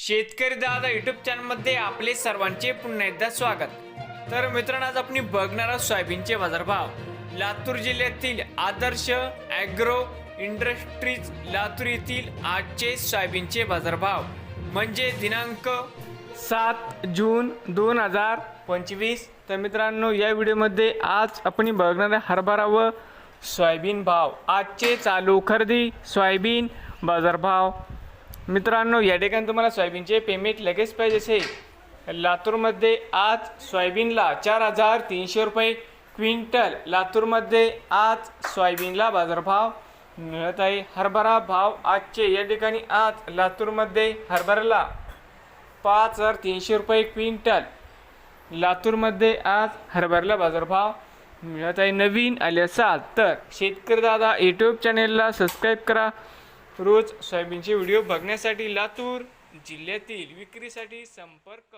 शेतकरी दादा युट्यूब चॅनलमध्ये आपले सर्वांचे पुन्हा एकदा स्वागत. तर मित्रांनो आज आपण बघणार आहोत सोयाबीनचे बाजारभाव. लातूर जिल्ह्यातील आदर्श ॲग्रो इंडस्ट्रीज लातूर येथील आजचे सोयाबीनचे बाजारभाव. म्हणजे दिनांक सात जून दोन हजार पंचवीस. तर मित्रांनो या व्हिडिओमध्ये आज आपण बघणार आहे हरभरा व सोयाबीन भाव. आजचे चालू खरेदी सोयाबीन बाजारभाव. मित्रांनो या ठिकाणी तुम्हाला सोयाबीनचे पेमेंट लगेच पाहिजे असेल. लातूरमध्ये आज सोयाबीनला चार हजार तीनशे रुपये क्विंटल. लातूरमध्ये आज सोयाबीनला बाजारभाव मिळत आहे. हरभरा भाव आजचे या ठिकाणी आज लातूरमध्ये हरभऱ्याला पाच हजार तीनशे रुपये क्विंटल. लातूरमध्ये आज हरभऱ्याला बाजारभाव मिळत आहे. नवीन आले असाल तर शेतकरी दादा यूट्यूब चॅनेलला सबस्क्राईब करा. रोज सोयाबीनचे व्हिडिओ बघण्यासाठी लातूर जिल्ह्यातील विक्रीसाठी संपर्क